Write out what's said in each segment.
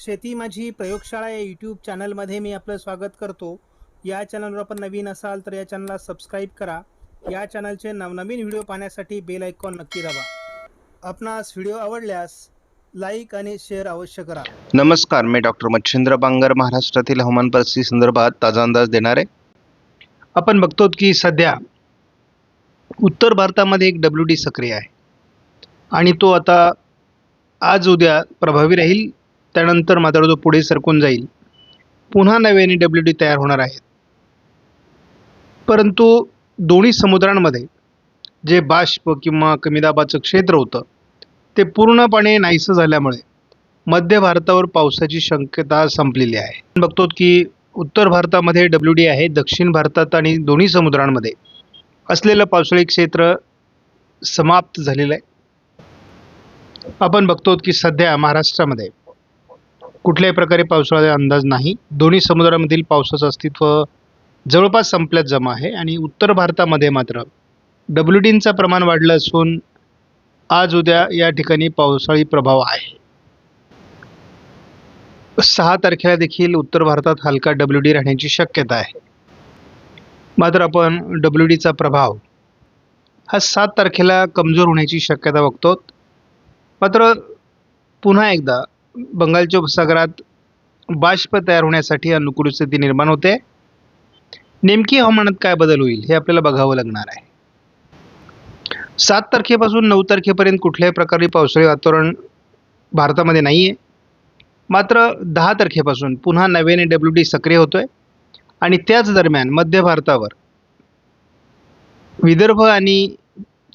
शेती माझी प्रयोगशाळा या यूट्यूब चॅनलमध्ये मी आपलं स्वागत करतो. या चॅनलवर आपण नवीन असाल तर या चॅनलला सबस्क्राईब करा. या चॅनलचे नवनवीन व्हिडिओ पाहण्यासाठी बेल आयकॉन नक्की दाबा. आपणास व्हिडिओ आवडल्यास लाईक आणि शेअर अवश्य करा. नमस्कार मी डॉक्टर मच्छिंद्र बांगर महाराष्ट्रातील हवामान परिस्थिती संदर्भात ताजा अंदाज देणार. आहे आपण बघतो की सध्या उत्तर भारतामध्ये एक डब्ल्यू डी सक्रिय आहे. आणि तो आता आज उद्या प्रभावी राहील. त्यानंतर मात्र तो पुढे सरकून जाईल. पुन्हा नव्याने डब्ल्यू डी तयार होणार आहेत. परंतु दोन्ही समुद्रांमध्ये जे बाष्प किंवा कमीदाबाचं क्षेत्र होतं ते पूर्णपणे नाहीसं झाल्यामुळे मध्य भारतावर पावसाची शक्यता संपलेली आहे. बघतो की उत्तर भारतामध्ये डब्ल्यू डी आहे दक्षिण भारतात आणि दोन्ही समुद्रांमध्ये असलेलं पावसाळी क्षेत्र समाप्त झालेलं आहे. आपण बघतो की सध्या महाराष्ट्रामध्ये कुठल्याही प्रकारे पावसाळ्याचा अंदाज नाही. दोन्ही समुद्रामधील पावसाचं अस्तित्व जवळपास संपल्यात जमा आहे आणि उत्तर भारतामध्ये मात्र डब्ल्यू डींचं प्रमाण वाढलं असून आज उद्या या ठिकाणी पावसाळी प्रभाव आहे. सहा तारखेला देखील उत्तर भारतात हलका डब्ल्यू डी राहण्याची शक्यता आहे. मात्र आपण डब्ल्यू डीचा प्रभाव हा सात तारखेला कमजोर होण्याची शक्यता बघतो मात्र पुन्हा एकदा बंगालच्या उपसागरात बाष्प तयार होण्यासाठी अनुकूल स्थिती निर्माण होते. नेमकी हवामानात काय बदल होईल हे आपल्याला बघावं लागणार आहे. सात तारखेपासून नऊ तारखेपर्यंत कुठल्याही प्रकारे पावसाळी वातावरण भारतामध्ये नाही आहे मात्र दहा तारखेपासून पुन्हा नव्याने डब्ल्यू डी सक्रिय होतोय. आणि त्याच दरम्यान मध्य भारतावर विदर्भ आणि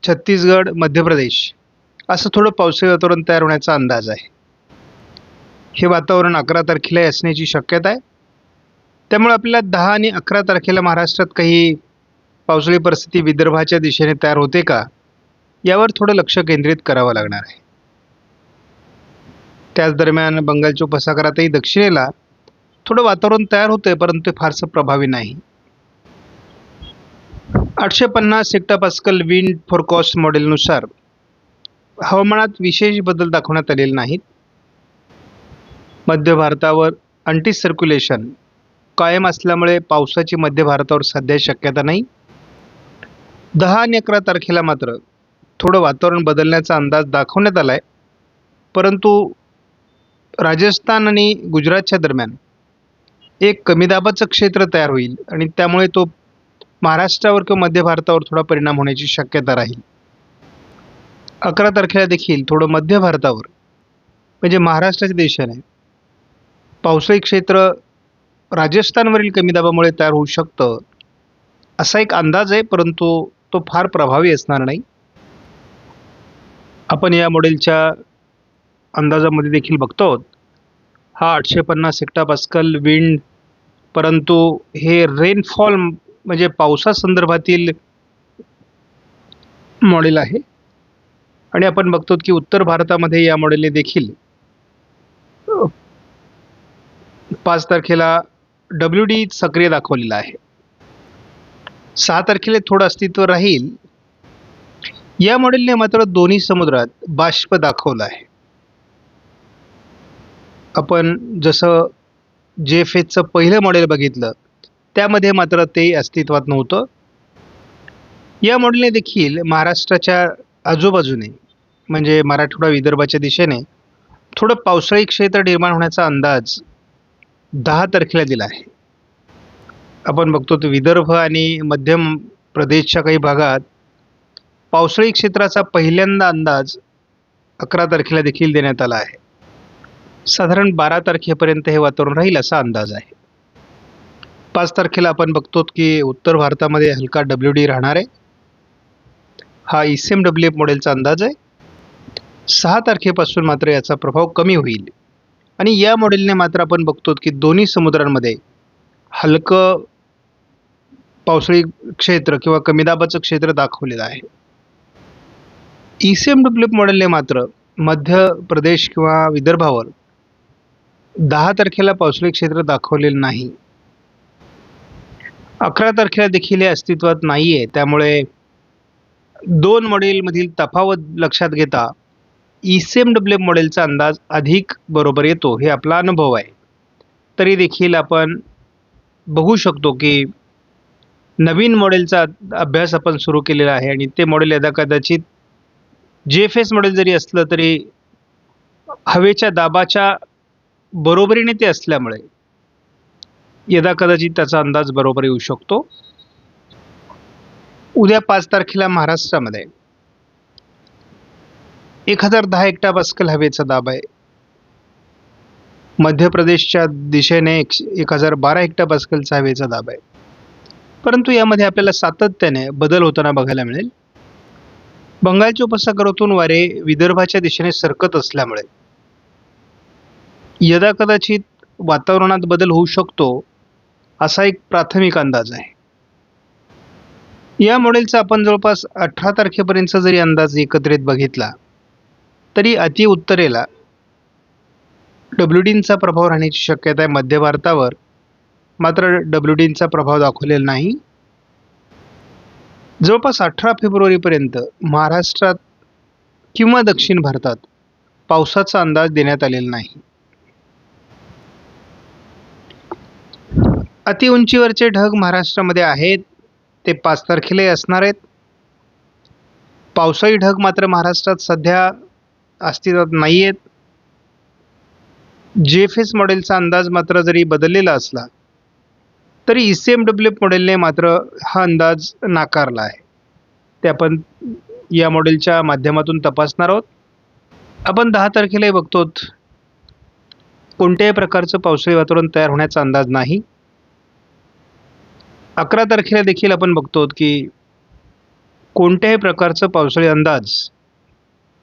छत्तीसगड मध्य प्रदेश असं थोडं पावसाळी वातावरण तयार होण्याचा अंदाज आहे. हे वातावरण अकरा तारखेला असण्याची शक्यता आहे. त्यामुळे आपल्याला दहा आणि अकरा तारखेला महाराष्ट्रात काही पावसाळी परिस्थिती विदर्भाच्या दिशेने तयार होते का? यावर थोडं लक्ष केंद्रित करावं लागणार आहे. त्याच दरम्यान बंगालच्या उपसागरातही दक्षिणेला थोडं वातावरण तयार होतंय परंतु फारसं प्रभावी नाही. आठशे पन्नास पास्कल विंड फोरकॉस्ट मॉडेलनुसार हवामानात विशेष बदल दाखवण्यात आलेले नाहीत. मध्य भारतावर अंटी सर्क्युलेशन कायम असल्यामुळे पावसाची मध्य भारतावर सध्या शक्यता नाही. दहा आणि अकरा तारखेला मात्र थोडं वातावरण बदलण्याचा अंदाज दाखवण्यात आला आहे परंतु राजस्थान आणि गुजरातच्या दरम्यान एक कमी दाबाचं क्षेत्र तयार होईल आणि त्यामुळे तो महाराष्ट्रावर किंवा मध्य भारतावर थोडा परिणाम होण्याची शक्यता राहील. अकरा तारखेला देखील थोडं मध्य भारतावर म्हणजे महाराष्ट्राच्या दिशेने पावसाळी क्षेत्र राजस्थानवरील कमी दाबामुळे तयार होऊ शकतं असा एक अंदाज आहे परंतु तो फार प्रभावी असणार नाही. आपण या मॉडेलच्या अंदाजामध्ये देखील बघतो हा आठशे पन्नास पास्कल विंड परंतु हे रेनफॉल म्हणजे पावसासंदर्भातील मॉडेल आहे. आणि आपण बघतो की उत्तर भारतामध्ये या मॉडेलने देखील पाच तारखेला डब्ल्यू डी सक्रिय दाखवलेला आहे. सहा तारखेला थोडं अस्तित्व राहील. या मॉडेलने मात्र दोन्ही समुद्रात बाष्प दाखवलं आहे. आपण जसं जे फेजचं पहिलं मॉडेल बघितलं त्यामध्ये मात्र ते अस्तित्वात नव्हतं. या मॉडेलने देखील महाराष्ट्राच्या आजूबाजूने म्हणजे मराठवाडा विदर्भाच्या दिशेने थोडं पावसाळी क्षेत्र निर्माण होण्याचा अंदाज दहा तारखेला दिला आहे. आपण बघतो तर विदर्भ आणि मध्य प्रदेशच्या काही भागात पावसाळी क्षेत्राचा पहिल्यांदा अंदाज अकरा तारखेला देखील देण्यात आला आहे. साधारण बारा तारखेपर्यंत हे वातावरण राहील असा अंदाज आहे. पाच तारखेला आपण बघतो की उत्तर भारतामध्ये हलका डब्ल्यू डी राहणार आहे. हा E C M W F मॉडेलचा अंदाज आहे. सहा तारखेपासून मात्र याचा प्रभाव कमी होईल. आणि या मॉडेलने मात्र आपण बघतो की दोन्ही समुद्रांमध्ये हलकं पावसाळी क्षेत्र किंवा कमी दाबाचं क्षेत्र दाखवलेलं आहे. ई सी एम डब्ल्यू मॉडेलने मात्र मध्य प्रदेश किंवा विदर्भावर दहा तारखेला पावसाळी क्षेत्र दाखवलेलं नाही. अकरा तारखेला देखील हे अस्तित्वात नाही आहे त्यामुळे दोन मॉडेलमधील तफावत लक्षात घेता ई सी एम डब्ल्यू मॉडेलचा अंदाज अधिक बरोबर येतो हे आपला अनुभव आहे. तरी देखील आपण बघू शकतो की नवीन मॉडेलचा अभ्यास आपण सुरू केलेला आहे आणि ते मॉडेल यदा कदाचित जे एफ एस मॉडेल जरी असलं तरी हवेच्या दाबाच्या बरोबरीने ते असल्यामुळे यदा कदाचित त्याचा अंदाज बरोबर येऊ शकतो. उद्या पाच तारखेला महाराष्ट्रामध्ये एक हजार दहा हेक्टा पास्कल हवेचा दाब आहे. मध्य प्रदेशच्या दिशेने एक एक हजार बारा हेक्टा पास्कलचा हवेचा दाब आहे. परंतु यामध्ये आपल्याला सातत्याने बदल होताना बघायला मिळेल. बंगालच्या उपसागरातून वारे विदर्भाच्या दिशेने सरकत असल्यामुळे. यदा कदाचित वातावरणात बदल होऊ शकतो असा एक प्राथमिक अंदाज आहे. या मॉडेलचा आपण जवळपास अठरा तारखेपर्यंत जरी अंदाज एकत्रित बघितला तरी अति उत्तरेला डब्ल्यूडींचा प्रभाव राहण्याची शक्यता आहे. मध्य भारतावर मात्र डब्ल्यूडींचा प्रभाव दाखवलेला नाही. जवळपास अठरा फेब्रुवारीपर्यंत महाराष्ट्रात किंवा दक्षिण भारतात पावसाचा अंदाज देण्यात आलेला नाही. अति उंचीवरचे ढग महाराष्ट्रामध्ये आहेत. ते पाच तारखेलाही असणार आहेत. पावसाळी ढग मात्र महाराष्ट्रात सध्या अस्तित्वात नाही आहेत जे एफ एस मॉडेलचा अंदाज मात्र जरी बदललेला असला तरी ई सी एम डब्ल्यू मॉडेलने मात्र हा अंदाज नाकारला आहे. ते आपण या मॉडेलच्या माध्यमातून तपासणार आहोत. आपण दहा तारखेलाही बघतो कोणत्याही प्रकारचं पावसाळी वातावरण तयार होण्याचा अंदाज नाही. अकरा तारखेला देखील आपण बघतो की कोणत्याही प्रकारचं पावसाळी अंदाज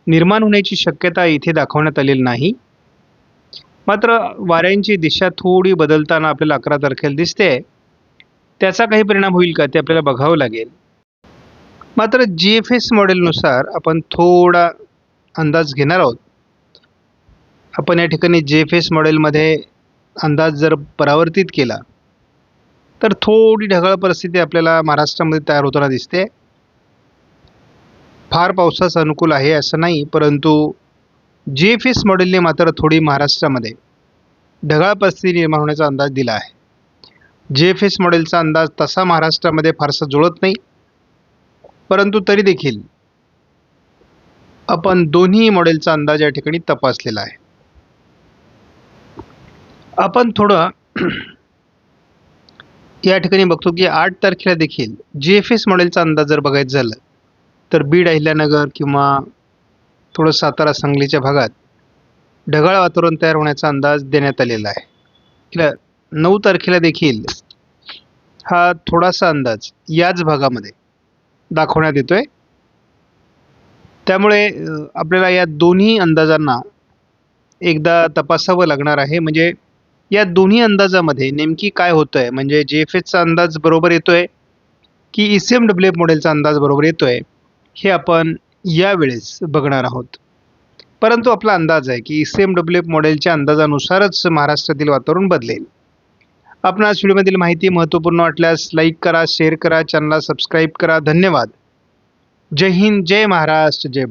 निर्माण होण्याची शक्यता इथे दाखवण्यात आलेली नाही. मात्र वाऱ्यांची दिशा थोडी बदलताना आपल्याला अकरा तारखेला दिसते. त्याचा काही परिणाम होईल का ते आपल्याला बघावं लागेल. मात्र जी एफ एस मॉडेलनुसार आपण थोडा अंदाज घेणार आहोत. आपण या ठिकाणी जे एफ एस मॉडेलमध्ये अंदाज जर परावर्तित केला तर थोडी ढगाळ परिस्थिती आपल्याला महाराष्ट्रामध्ये तयार होताना दिसते. फार पावसास अनुकूल आहे असं नाही परंतु जे एफ एस मॉडेलने मात्र थोडी महाराष्ट्रामध्ये ढगाळ परिस्थिती निर्माण होण्याचा अंदाज दिला आहे. जे एफ एस मॉडेलचा अंदाज तसा महाराष्ट्रामध्ये फारसा जुळत नाही परंतु तरी देखील आपण दोन्ही मॉडेलचा अंदाज या ठिकाणी तपासलेला आहे. आपण थोडं या ठिकाणी बघतो की आठ तारखेला देखील जी एफ एस मॉडेलचा अंदाज जर बघायचं झालं तर बीड अहिल्यानगर किंवा थोडं सातारा सांगलीच्या भागात ढगाळ वातावरण तयार होण्याचा अंदाज देण्यात आलेला आहे. किंवा नऊ तारखेला देखील हा थोडासा अंदाज याच भागामध्ये दाखवण्यात येतो आहे त्यामुळे आपल्याला या दोन्ही अंदाजांना एकदा तपासावं लागणार आहे. म्हणजे या दोन्ही अंदाजामध्ये नेमकी काय होतं आहे म्हणजे जे एफ एसचा अंदाज बरोबर येतो आहे की E C M W F मॉडेलचा अंदाज बरोबर येतो आहे हे आपण यावेळेस बघणार आहोत. परंतु आपला अंदाज आहे की E C M W F मॉडेलच्या अंदाजानुसारच महाराष्ट्रातील वातावरण बदलेल. आपणास व्हिडिओमधील माहिती महत्त्वपूर्ण वाटल्यास लाईक करा शेअर करा चॅनलला सबस्क्राईब करा. धन्यवाद. जय हिंद जय महाराष्ट्र जय